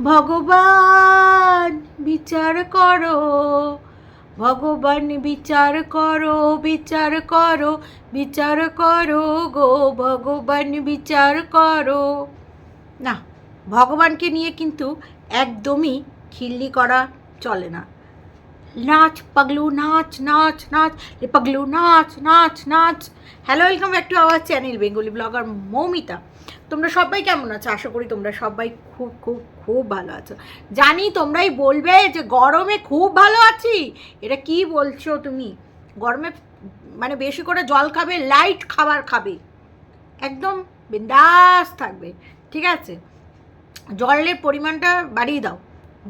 ভগবান বিচার করো, ভগবান বিচার করো বিচার করো বিচার করো গো, ভগবান বিচার করো। না, ভগবানকে নিয়ে কিন্তু একদমই খিল্লি করা চলে না। নাচ, পাগলু নাচ নাচ নাচ রে পাগলু নাচ নাচ নাচ। Hello welcome back to our channel Bengali blogger Moumita. তোমরা সবাই কেমন আছো? আশা করি তোমরা সবাই খুব খুব খুব ভালো আছো। জানি তোমরাই বলবে যে গরমে খুব ভালো আছি। এটা কি বলছো তুমি? গরমে মানে বেশি করে জল খাবে লাইট খাবার খাবে। একদম বিন্দাস থাকবে। ঠিক আছে? জলের পরিমাণটা বাড়িয়ে দাও।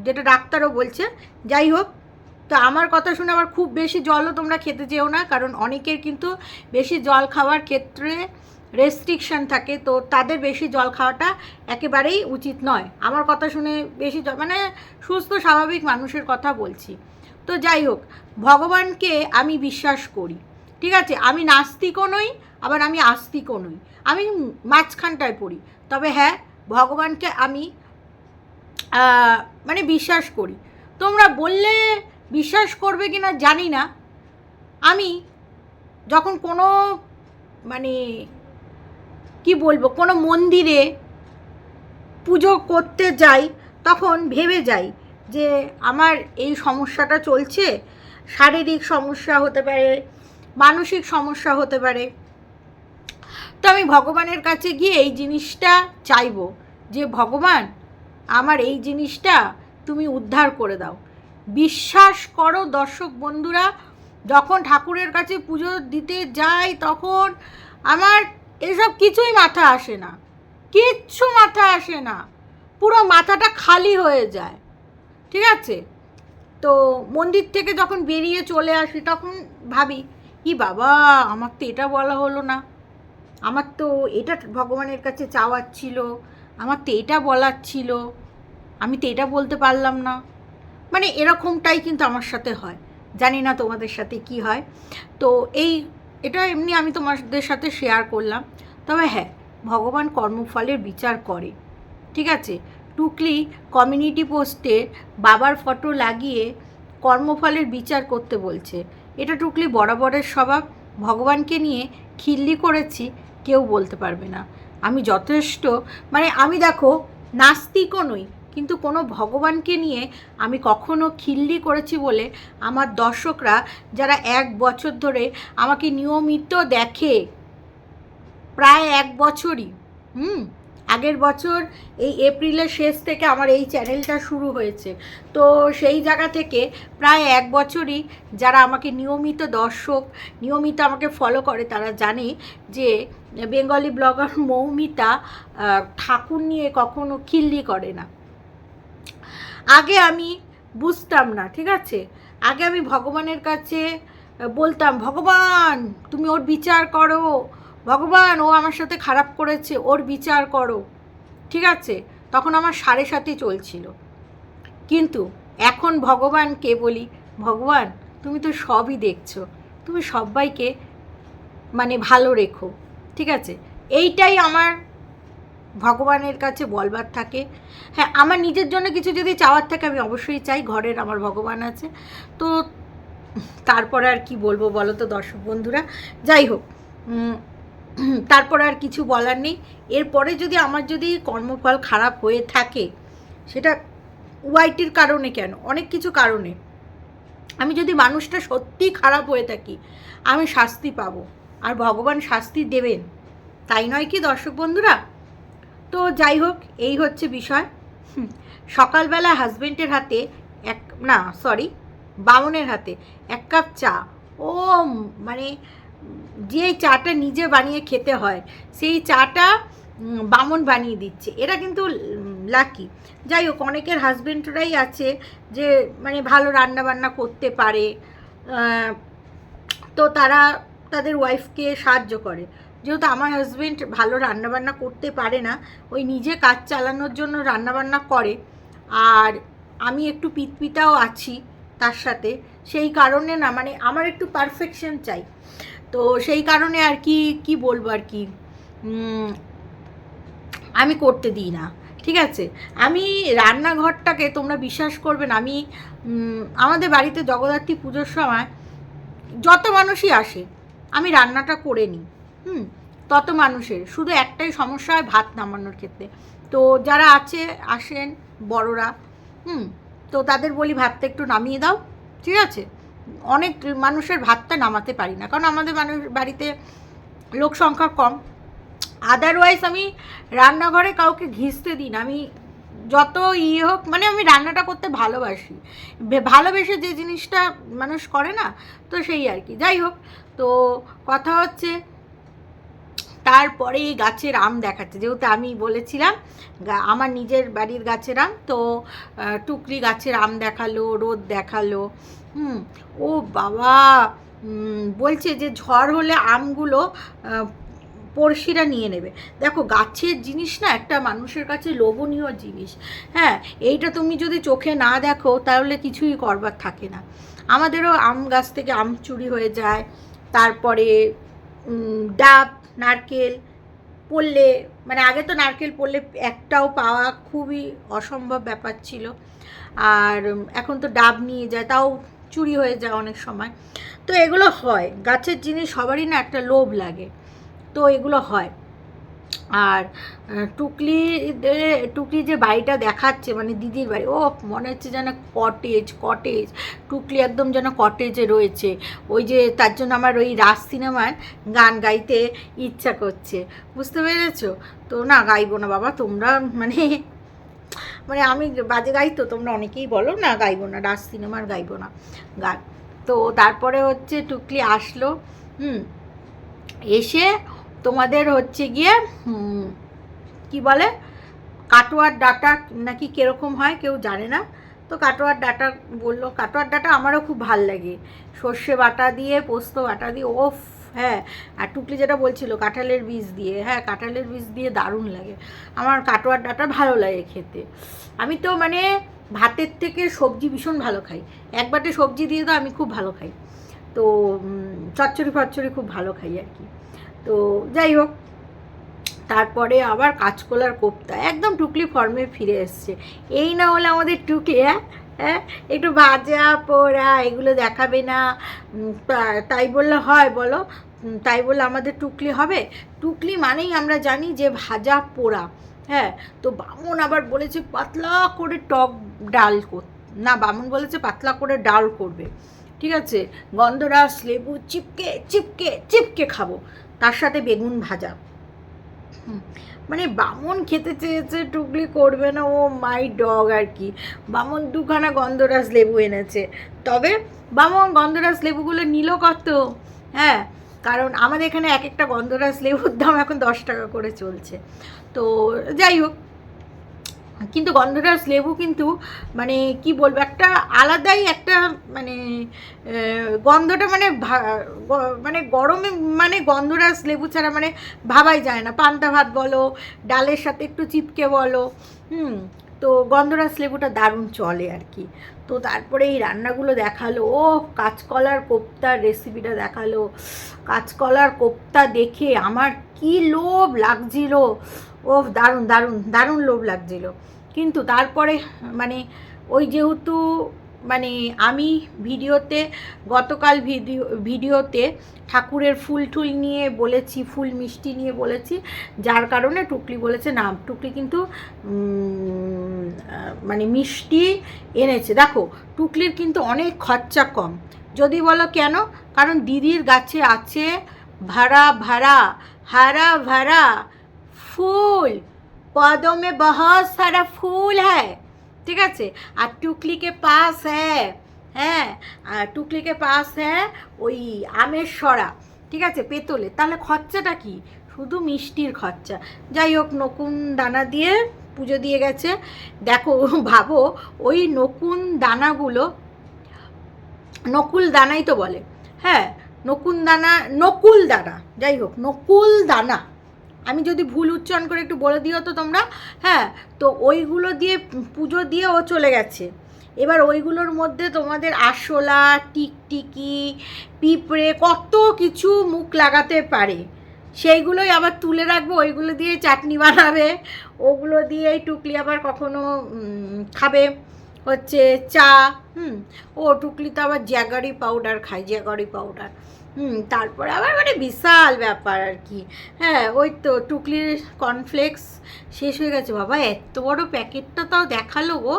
যেটা ডাক্তারও বলছে। যাই হোক তো আমার কথা শুনে আবার খুব বেশি জলও তোমরা খেতে যেও না, কারণ অনেকের কিন্তু বেশি জল খাওয়ার ক্ষেত্রে রেস্ট্রিকশন থাকে, তো তাদের বেশি জল খাওয়াটা একেবারেই উচিত নয়। আমার কথা শুনে বেশি মানে সুস্থ, স্বাভাবিক মানুষের কথা বলছি। তো যাই হোক, ভগবানকে আমি বিশ্বাস করি, ঠিক আছে? আমি নাস্তিকও নই, আবার আমি আস্তিকও নই। আমি মাঝখানটায় পড়ি, তবে হ্যাঁ ভগবানকে আমি মানে বিশ্বাস করি। তোমরা বললে বিশ্বাস করবে কি না জানি না। আমি যখন কোনো মানে কি বলব, কোনো মন্দিরে পুজো করতে যাই, তখন ভেবে যাই যে আমার এই সমস্যাটা চলছে। শারীরিক সমস্যা হতে পারে, মানসিক সমস্যা হতে পারে। তো আমি ভগবানের কাছে গিয়ে এই জিনিসটা চাইব যে, ভগবান, আমার এই জিনিসটা তুমি উদ্ধার করে দাও। বিশ্বাস করো দর্শক বন্ধুরা, যখন ঠাকুরের কাছে পুজো দিতে যাই তখন আমার এসব কিছুই মাথা আসে না, কিচ্ছু মাথা আসে না, পুরো মাথাটা খালি হয়ে যায়, ঠিক আছে? তো মন্দির থেকে যখন বেরিয়ে চলে আসি তখন ভাবি কি বাবা, আমার তো এটা বলা হলো না, আমার তো এটা ভগবানের কাছে চাওয়ার ছিল, আমার তো এটা বলার ছিল, আমি তো এটা বলতে পারলাম না। মানে এরকমটাই কিন্তু আমার সাথে হয়। জানি না তোমাদের সাথে কি হয়। তো এই, এটা এমনি আমি তোমাদের সাথে শেয়ার করলাম। তবে হ্যাঁ ভগবান কর্মফলের বিচার করে। ঠিক আছে? টুকলি কমিউনিটি পোস্টে বাবার ফটো লাগিয়ে কর্মফলের বিচার করতে বলছে। এটা টুকলি বরাবরের স্বভাব। ভগবানকে নিয়ে খিল্লি করেছি, কেউ বলতে পারবে না। আমি যথেষ্ট মানে আমি দেখো, নাস্তিকও নই। কিন্তু কোনো ভগবানকে নিয়ে আমি কখনো খিল্লি করেছি বলে আমার দর্শকরা যারা এক বছর ধরে আমাকে নিয়মিত দেখে, প্রায় এক বছরই, হুম, আগের বছর এই এপ্রিলের শেষ থেকে আমার এই চ্যানেলটা শুরু হয়েছে। তো সেই জায়গা থেকে প্রায় এক বছরই যারা আমাকে নিয়মিত দর্শক, নিয়মিত আমাকে ফলো করে তারা জানে যে বেঙ্গলি ব্লগার মৌমিতা ঠাকুর নিয়ে কখনো খিল্লি করে না। আগে আমি বুঝতাম না, ঠিক আছে? আগে আমি ভগবানের কাছে বলতাম, ভগবান, তুমি ওর বিচার করো। ভগবান, ও আমার সাথে খারাপ করেছে, ওর বিচার করো। ঠিক আছে? তখন আমার সাড়ে সাথে চলছিল। কিন্তু এখন ভগবানকে বলি, ভগবান, তুমি তো সবই দেখছ। তুমি সবাইকে মানে ভালো রেখো। ঠিক আছে? এইটাই আমার ভগবানের কাছে বলবার থাকে। হ্যাঁ আমার নিজের জন্য কিছু যদি চাওয়ার থাকে, আমি অবশ্যই চাই, ঘরের আমার ভগবান আছে। তো তারপরে আর কি বলব বলো তো দর্শক বন্ধুরা? যাই হোক তারপরে আর কিছু বলার নেই। এরপরে যদি আমার যদি কর্মফল খারাপ হয়ে থাকে, সেটা ওয়াইটির কারণে কেন? অনেক কিছু কারণে। আমি যদি মানুষটা সত্যিই খারাপ হয়ে থাকি, আমি শাস্তি পাবো। আর ভগবান শাস্তি দেবেন। তাই নয় কি দর্শক বন্ধুরা? তো যাই হোক, এই হচ্ছে বিষয়। সকালবেলা হাজবেন্ডের হাতে এক, না সরি বামনের হাতে এক কাপ চা। ও মানে যে চাটা নিজে বানিয়ে খেতে হয়, সেই চাটা বামন বানিয়ে দিচ্ছে। এরা কিন্তু লাকি। যাই হোক, অনেকের হাজবেন্ডরাই আছে যে মানে ভালো রান্না বান্না করতে পারে। তো তারা তাদের ওয়াইফকে সাহায্য করে। যেহেতু আমার হাজব্যান্ড ভালো রান্নাবান্না করতে পারে না, ওই নিজে কাজ চালানোর জন্য রান্নাবান্না করে। আর আমি একটু পিতপিতাও আছি তার সাথে, সেই কারণে না মানে আমার একটু পারফেকশন চাই। তো সেই কারণে আর কি কি বলব আর কি আমি করতে দিই না, ঠিক আছে? আমি রান্নাঘরটাকে তোমরা বিশ্বাস করবে না, আমি আমাদের বাড়িতে জগদ্ধাত্রী পুজোর সময় যত মানুষই আসে, আমি রান্নাটা করে নিই। হুম, তত মানুষের। শুধু একটাই সমস্যা হয় ভাত নামানোর ক্ষেত্রে। তো যারা আছে, আসেন, বড়রা, হুম, তো তাদের বলি ভাতটা একটু নামিয়ে দাও, ঠিক আছে? অনেক মানুষের ভাতটা নামাতে পারি না, কারণ আমাদের মানুষ বাড়িতে লোক সংখ্যা কম। আদারওয়াইজ আমি রান্নাঘরে কাউকে ঘিসতে দিই না। আমি যত ইয়ে হোক মানে আমি রান্নাটা করতে ভালোবাসি। ভালোবেসে যে জিনিসটা মানুষ করে না, তো সেই আর কি। যাই হোক, তো কথা হচ্ছে তারপরে এই গাছের আম দেখাচ্ছে। যেহেতু আমি বলেছিলাম আমার নিজের বাড়ির গাছের আম, তো টুকরি গাছের আম দেখাল, রোদ দেখাল, হুম, ও বাবা বলছে যে ঝড় হলে আমগুলো পড়শিরা নিয়ে নেবে। দেখো, গাছের জিনিস না একটা মানুষের কাছে লোভনীয় জিনিস। হ্যাঁ এইটা তুমি যদি চোখে না দেখো, তাহলে কিছুই করবার থাকে না। আমাদেরও আম গাছ থেকে আম চুরি হয়ে যায়, তারপরে ডাব নারকেল পড়লে মানে আগে তো নারকেল পড়লে একটাও পাওয়া খুবই অসম্ভব ব্যাপার ছিল। আর এখন তো ডাব নিয়ে যায়, তাও চুরি হয়ে যায় অনেক সময়। তো এগুলো হয়, গাছের জিনিস সবারই না একটা লোভ লাগে। তো এগুলো হয়। আর টুকলি টুকলি যে বাড়িটা দেখাচ্ছে মানে দিদির বাড়ি, ও মনে হচ্ছে যেন কটেজ কটেজ টুকলি একদম যেন কটেজে রয়েছে। ওই যে তার জন্য আমার ওই রাজ সিনেমার গান গাইতে ইচ্ছা করছে। বুঝতে পেরেছ? তো না, গাইবো না বাবা, তোমরা মানে মানে আমি বাজে গাই তো, তোমরা অনেকেই বলো, না গাইবো না, রাজ সিনেমার গাইবো না গান। তো তারপরে হচ্ছে টুকলি আসলো, হুম, এসে তোমাদের হচ্ছে গিয়ে কি বলে, কাটোয়ার ডাটা নাকি কীরকম হয় কেউ জানে না। তো কাটোয়ার ডাটা বলল, কাটোয়ার ডাটা আমারও খুব ভালো লাগে। সর্ষে বাটা দিয়ে, পোস্ত বাটা দিয়ে, ওফ হ্যাঁ। আর টুকলি যেটা বলছিল, কাঁঠালের বীজ দিয়ে হ্যাঁ কাঁঠালের বীজ দিয়ে দারুণ লাগে। আমার কাটোয়ার ডাটা ভালো লাগে খেতে। আমি তো মানে ভাতের থেকে সবজি ভীষণ ভালো খাই। এক বাটে সবজি দিয়ে তো আমি খুব ভালো খাই। তো চচ্চড়ি ফচ্চড়ি খুব ভালো খাই আর কি। তো যাই হোক, তারপরে আবার কাঁচকলার কোপ্তা, একদম টুকলি ফর্মে ফিরে এসছে। এই না হলে আমাদের টুকলি হ্যাঁ হ্যাঁ একটু ভাজা পোড়া, এগুলো দেখাবে না। তাই বললে হয়, বলো। তাই বললে আমাদের টুকলি হবে। টুকলি মানেই আমরা জানি যে ভাজা পোড়া হ্যাঁ তো বামন আবার বলেছে পাতলা করে টক ডাল কর, না, বামন বলেছে পাতলা করে ডাল করবে, ঠিক আছে? গন্ধরাস লেবু চিপকে চিপকে চিপকে খাব। তার সাথে বেগুন ভাজা। মানে বামন খেতে চেয়েছে টুকলি করবে না, ও মাই ডগ আর কি। বামন দুখানা গন্ধরাজ লেবু এনেছে। তবে বামন গন্ধরাজ লেবুগুলো নিল কত? হ্যাঁ কারণ আমাদের এখানে এক একটা গন্ধরাজ লেবুর দাম এখন দশ টাকা করে চলছে। তো যাই হোক কিন্তু গন্ধরাজ লেবু কিন্তু মানে কি বলব, একটা আলাদাই একটা মানে গন্ধটা মানে মানে গরমে মানে গন্ধরাজ লেবু ছাড়া মানে ভাবাই যায় না। পান্তা ভাত বলো, ডালের সাথে একটু চিপকে বলো, হুম, তো গন্ধরাজ লেবুটা দারুণ চলে আর কি। তো তারপরে এই রান্নাগুলো দেখাল ও কাঁচকলার কোপ্তার রেসিপিটা দেখাল। কাঁচকলার কোপ্তা দেখে আমার কি লোভ লাগছিল। ও দারুণ দারুণ দারুণ লোভ লাগছিল। কিন্তু তারপরে মানে ওই যেহেতু মানে আমি ভিডিওতে, গতকাল ভিডিও, ভিডিওতে ঠাকুরের ফুল টুল নিয়ে বলেছি, ফুল মিষ্টি নিয়ে বলেছি, যার কারণে টুকলি বলেছে, না, টুকলি কিন্তু মানে মিষ্টি এনেছে। দেখো, টুকলির কিন্তু অনেক খরচা কম। যদি বলো কেন? কারণ দিদির গাছে আছে ভাড়া ভাড়া, হারা, ভাড়া। फूल पौधों में बहुत सारा फूल है ठीक है और टुकली के पास है হ্যাঁ আর টুকলিকে পাস হ্যাঁ ওই আমের সরা ঠিক আছে পেতলে তাহলে খরচাটা কি শুধু মিষ্টির খরচা যাই হোক নকুন দানা দিয়ে পুজো দিয়ে গেছে দেখো ভাবো ওই নকুন দানাগুলো নকুল দানাই তো বলে হ্যাঁ নকুন দানা নকুল দানা যাই হোক নকুল দানা আমি যদি ভুল উচ্চারণ করে একটু বলে দিও তো তোমরা? হ্যাঁ তো ওইগুলো দিয়ে পুজো দিয়ে ও চলে গেছে। এবার ওইগুলোর মধ্যে তোমাদের আরশোলা, টিকটিকি, পিঁপড়ে কত কিছু মুখ লাগাতে পারে। সেইগুলোই আবার তুলে রাখব, ওইগুলো দিয়ে চাটনি বানাবে। ওগুলো দিয়েই টুকলি আবার কখনো খাবে। হচ্ছে চা, হুম, ও টুকলি তো আবার জ্যাগারি পাউডার খায়, জ্যাগারি পাউডার। হুম, তারপর আবার মানে বিশাল ব্যাপার আর কি। হ্যাঁ ওই তো টুকলির কর্নফ্লেক্স শেষ হয়ে গেছে। বাবা, এত বড় প্যাকেটটা তাও দেখাল গো।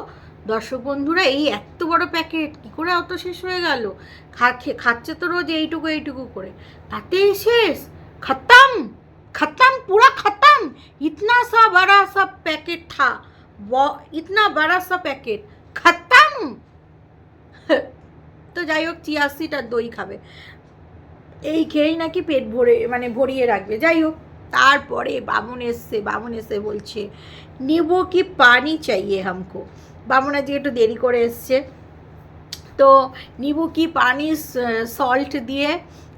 দর্শক বন্ধুরা, এই এত বড় প্যাকেট, কী করে অত শেষ হয়ে গেল? খাচ্ছে তো রোজ এইটুকু এইটুকু করে। তাতে শেষ। খতম! খতম, পুরা খতম! ইতনা সা বড়া সব প্যাকেট থা। ইতনা বড়া সা প্যাকেট। খতম! তো যাই হোক, চিয়া সিট আর দই খাবে। এই খেয়েই নাকি পেট ভরে মানে ভরিয়ে রাখবে। যাই হোক, তারপরে বামুন এসছে, বামুন এসে বলছে, নেব কি পানি চাইয়ে হামকো? বামুন আজকে একটু দেরি করে এসছে। তো নিবু কি পানি সল্ট দিয়ে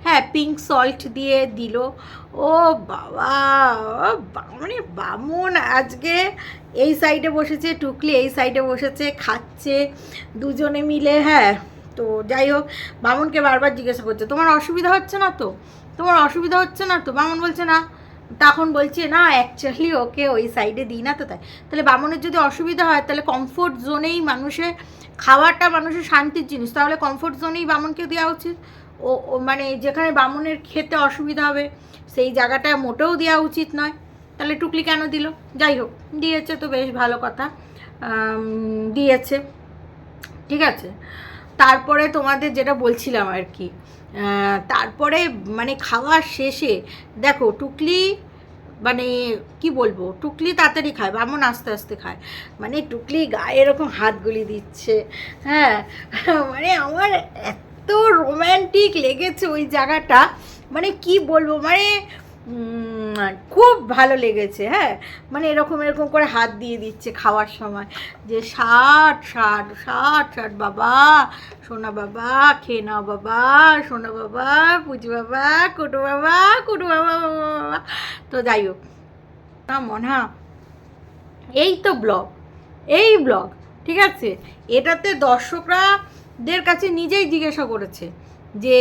হ্যাঁ পিঙ্ক সল্ট দিয়ে দিল। ও বাবা মানে বামন আজকে এই সাইডে বসেছে, টুকলি এই সাইডে বসেছে, খাচ্ছে। দুজনে মিলে হ্যাঁ তো যাই হোক, বামনকে বারবার জিজ্ঞাসা করছে, তোমার অসুবিধা হচ্ছে না তো? তোমার অসুবিধা হচ্ছে না তো? বামন বলছে, না। তখন বলছে, না অ্যাকচুয়ালি ওকে ওই সাইডে দিই না তো তাই। তাহলে বামনের যদি অসুবিধা হয়, তাহলে কমফোর্ট জোনেই মানুষের খাওয়াটা, মানুষের শান্তির জিনিস। তাহলে কমফোর্ট জোনেই বামনকে দেওয়া উচিত। ও মানে যেখানে বামনের খেতে অসুবিধা হবে, সেই জায়গাটা মোটেও দেওয়া উচিত নয়। তাহলে টুকলি কেন দিল? যাই হোক, দিয়েছে তো বেশ ভালো কথা। দিয়েছে। ঠিক আছে? তারপরে তোমাদের যেটা বলছিলাম আর কি তারপরে মানে খাওয়া শেষে, দেখো টুকলি মানে কি বলব, টুকলি তাড়াতাড়ি খায়, বামন আস্তে আস্তে খায়। মানে টুকলি গায়ে এরকম হাতগুলি দিচ্ছে হ্যাঁ। মানে আমার এত রোম্যান্টিক লেগেছে ওই জায়গাটা। মানে কি বলব মানে খুব ভালো লেগেছে হ্যাঁ? মানে এরকম এরকম করে হাত দিয়ে দিচ্ছে খাওয়ার সময়। যে ষাট ষাট ষাট ষাট বাবা, সোনা বাবা, খেয়ে নাও বাবা, সোনা বাবা, পুজো বাবা, কুটু বাবা কুটু বাবা বাবা তো যাই হোক। না মনা এই তো ব্লগ, এই ব্লগ, ঠিক আছে? এটাতে দর্শকরা দের কাছে নিজেই জিজ্ঞাসা করেছে যে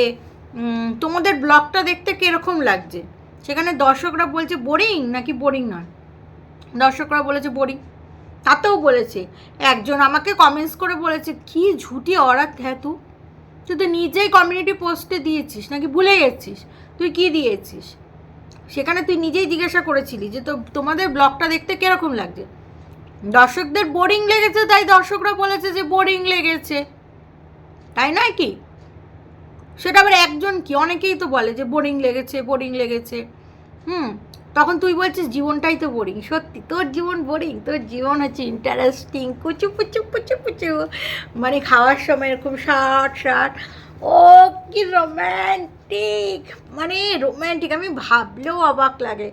তোমাদের ব্লগটা দেখতে কীরকম লাগছে? সেখানে দর্শকরা বলছে বোরিং নাকি বোরিং নয়। দর্শকরা বলেছে বোরিং তাতেও বলেছে, একজন আমাকে কমেন্টস করে বলেছে, কি ঝুটি অরাত হ্যাঁ তু? তুই তো নিজেই কমিউনিটি পোস্টে দিয়েছিস নাকি ভুলে গেছিস? তুই কি দিয়েছিস? সেখানে তুই নিজেই জিজ্ঞাসা করেছিলি যে তো, তোমাদের ব্লগটা দেখতে কীরকম লাগছে? দর্শকদের বোরিং লেগেছে, তাই দর্শকরা বলেছে যে বোরিং লেগেছে। তাই নয় কি? সেটা আবার একজন কি? অনেকেই তো বলে যে বোরিং লেগেছে বোরিং লেগেছে। হুম, তখন তুই বলছিস জীবনটাই তো বোরিং সত্যি, তোর জীবন বোরিং তোর জীবন হচ্ছে ইন্টারেস্টিং কুচু, পুচু পুচু পুচু। মানে খাওয়ার সময় এরকম শার্ট শার্ট ও, কি রোম্যান্টিক মানে রোম্যান্টিক আমি ভাবলেও অবাক লাগে।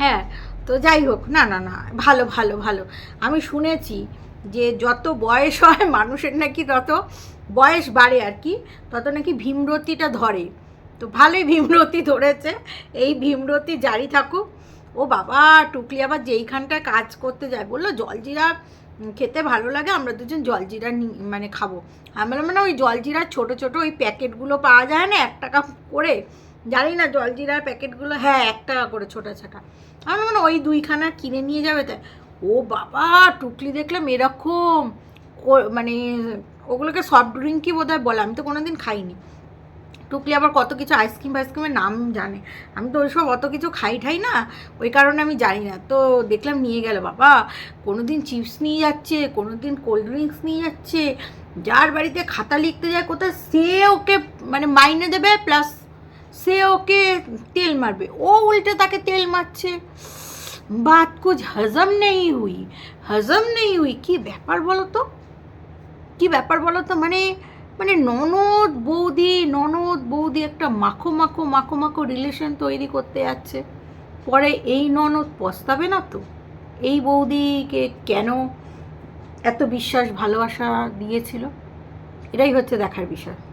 হ্যাঁ তো যাই হোক, না না না, ভালো ভালো ভালো। আমি শুনেছি যত বয়স হয় মানুষের নাকি তত বয়স বাড়ে আর কি, তত নাকি ভীমরতিটা ধরে। তো ভালোই ভীমরতি ধরেছে, এই ভীমরতি জারি থাকুক। ও বাবা, টুকলি আবার যেইখানটায় কাজ করতে যায়, বলল জলজিরা খেতে ভালো লাগে, আমরা দুজন জলজিরা মানে খাব। আমি বললাম মানে ওই জলজিরার ছোটো ছোটো ওই প্যাকেটগুলো পাওয়া যায় না, এক টাকা করে? জানি না, জলজিরার প্যাকেটগুলো হ্যাঁ এক টাকা করে, ছোটা ছোটা। আমি মানে ওই দুইখানা কিনে নিয়ে যাবে তাই ও বাবা, টুকলি দেখলাম এরকম। মানে ওগুলোকে সফট ড্রিঙ্কই বোধ হয় বলে, আমি তো কোনোদিন খাইনি। টুকলি আবার কত কিছু আইসক্রিম ফাইসক্রিমের নাম জানে। আমি তো ওইসব অত কিছু খাই ঠাই না, ওই কারণে আমি জানি না। তো দেখলাম নিয়ে গেল বাবা। কোনো দিন চিপস নিয়ে যাচ্ছে কোনো দিন কোল্ড ড্রিঙ্কস নিয়ে যাচ্ছে। যার বাড়িতে খাতা লিখতে যায় কোথায়, সে ওকে মানে মাইনে দেবে প্লাস সে ওকে তেল মারবে। ও উল্টে তাকে তেল মারছে। বাত কুছ হজম নেই হুই, হজম নেই হুই, কি ব্যাপার বলো তো? কি ব্যাপার বলো তো? মানে মানে ননদ বৌদি ননদ বৌদি একটা মাখো মাখো মাখো মাখো রিলেশন তৈরি করতে যাচ্ছে। পরে এই ননদ পস্তাবে না তো? এই বৌদিকে কেন এত বিশ্বাস, ভালোবাসা দিয়েছিল? এটাই হচ্ছে দেখার বিষয়।